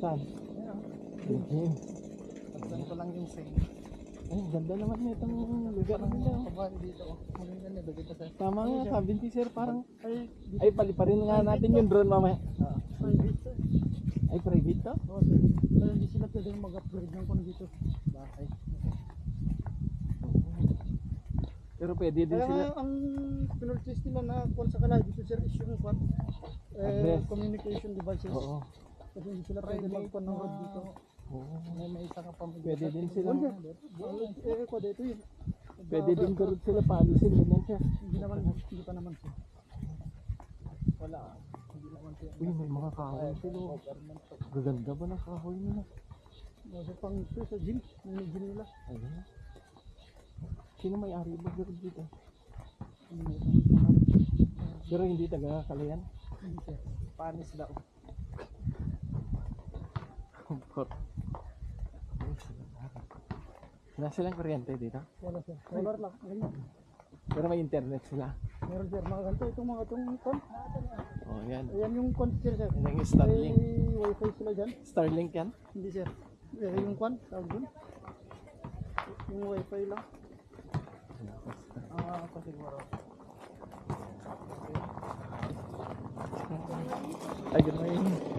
Saan? Virgin. pagdan ko lang yung same. Ay, ganda naman na itong lugar Parang nila. kabahay dito. Maganda na, dito sa Tama nga, sabi ni sir, parang, Ay, ay paliparin nga natin yung drone mamaya. Private sir. Ay, private to? Oo sir. Kaya hindi sila pwedeng mag-upgrade ng kung dito. Bahay. Pero pwede din sila. ang pinurchase nila na kung sa kalay dito sir is yung kwan. Eh, communication devices. Oo. Kasi hindi sila pwede road dito. Oo. May may isa ka pamilya. Pwede din sila. Ano sir? Eh, ko dito yun. Pwede din ko rin sila paalisin, ganyan siya. Hindi naman, hindi pa naman sir. Wala. Hindi naman sir. Uy, may mga kahoy sila. oh. Gaganda ba ng kahoy nila? Kasi pang ito sa gym. May gym nila. Ayun. Sino may ari ba dito? May Pero hindi taga Kalayan. Panis daw. Comfort. Wala silang kuryente dito. Wala sir. Solar lang. Pero may internet sila. Meron sir. Mga ganito. Itong mga itong kwan. Oh, yan. Ayan yung kwan sir sir. Yan May Starlink. wifi sila dyan. Starlink yan? Hindi sir. Eh, yung kwan. Tawag dun. Yung wifi lang. Ah, ako siguro. 哎，你。